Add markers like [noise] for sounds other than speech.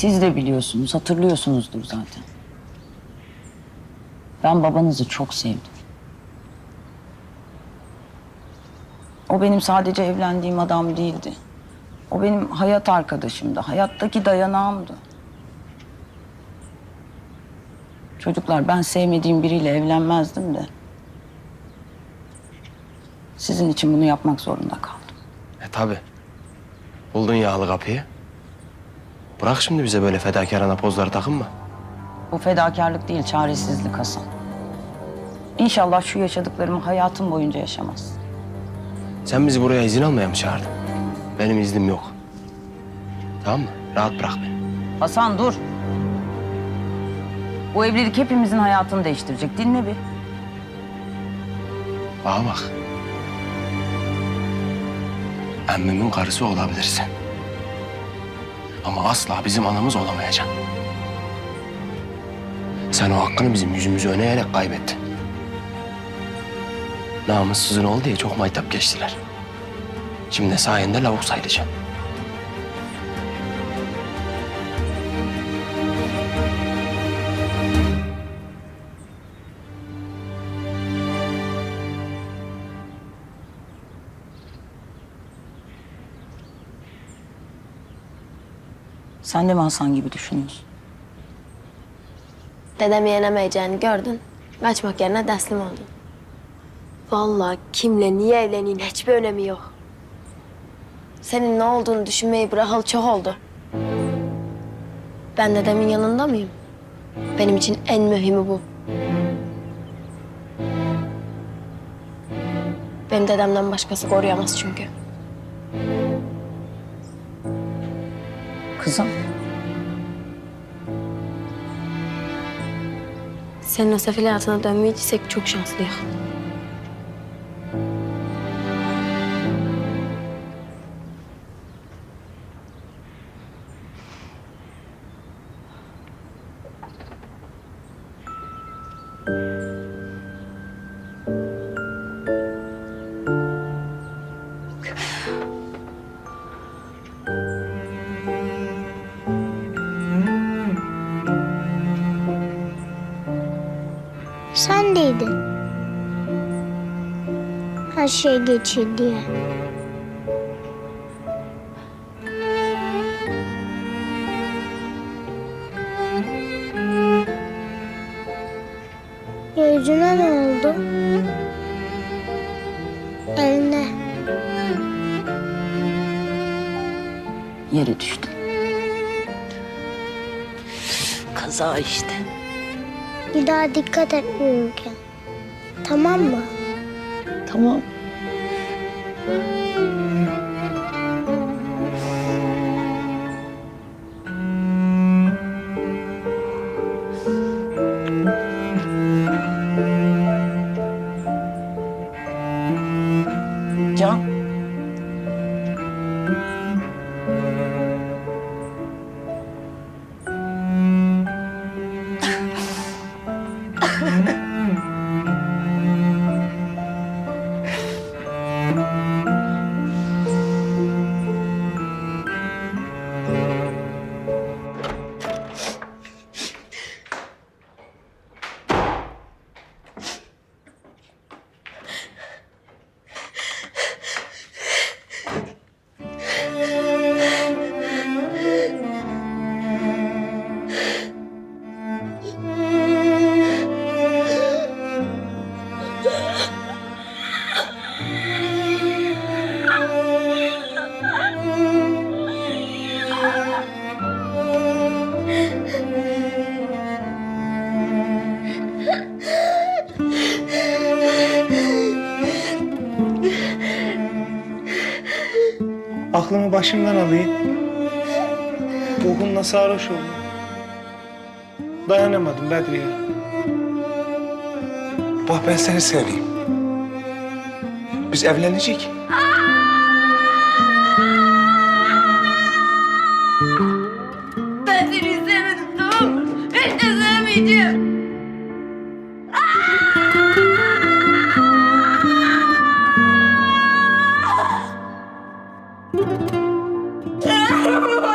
Siz de biliyorsunuz, hatırlıyorsunuzdur zaten. Ben babanızı çok sevdim. O benim sadece evlendiğim adam değildi. O benim hayat arkadaşımdı, hayattaki dayanağımdı. Çocuklar ben sevmediğim biriyle evlenmezdim de. Sizin için bunu yapmak zorunda kaldım. E tabi. Buldun yağlı kapıyı. Bırak şimdi bize böyle fedakarana pozları takınma. Bu fedakarlık değil, çaresizlik Hasan. İnşallah şu yaşadıklarımı hayatım boyunca yaşamaz. Sen bizi buraya izin almaya mı çağırdın? Benim iznim yok. Tamam mı? Rahat bırak beni. Hasan dur. Bu evlilik hepimizin hayatını değiştirecek. Dinle bir. Bana bak. Emmimin karısı olabilirsin. Ama asla bizim anamız olamayacaksın. Sen o hakkını bizim yüzümüzü öne eğerek kaybettin. Namussuzun ol diye çok maytap geçtiler. Şimdi de sayende lavuk sayılacağım. Sen de mi Hasan gibi düşünüyorsun? Dedemi yenemeyeceğini gördün. Kaçmak yerine teslim oldun. Vallahi kimle niye evleneyim hiçbir önemi yok. Senin ne olduğunu düşünmeyi bırakalı çok oldu. Ben dedemin yanında mıyım? Benim için en mühimi bu. Benim dedemden başkası koruyamaz çünkü. Kızım. Senin o sefil hayatına dönmeyeceksek çok şanslıyız. Sen deydin. Her şey geçir diye. Yüzüne ne oldu? Eline. Yere düştü. Kaza işte. Bir daha dikkat et yürürken. Tamam mı? Tamam. Can. Mm-hmm. [laughs] Aklımı başımdan alayım. Ruhumla sarhoş oldum. Dayanamadım Bedriye. Bak ben seni seveyim. Biz evlenecek. Everybody! [laughs]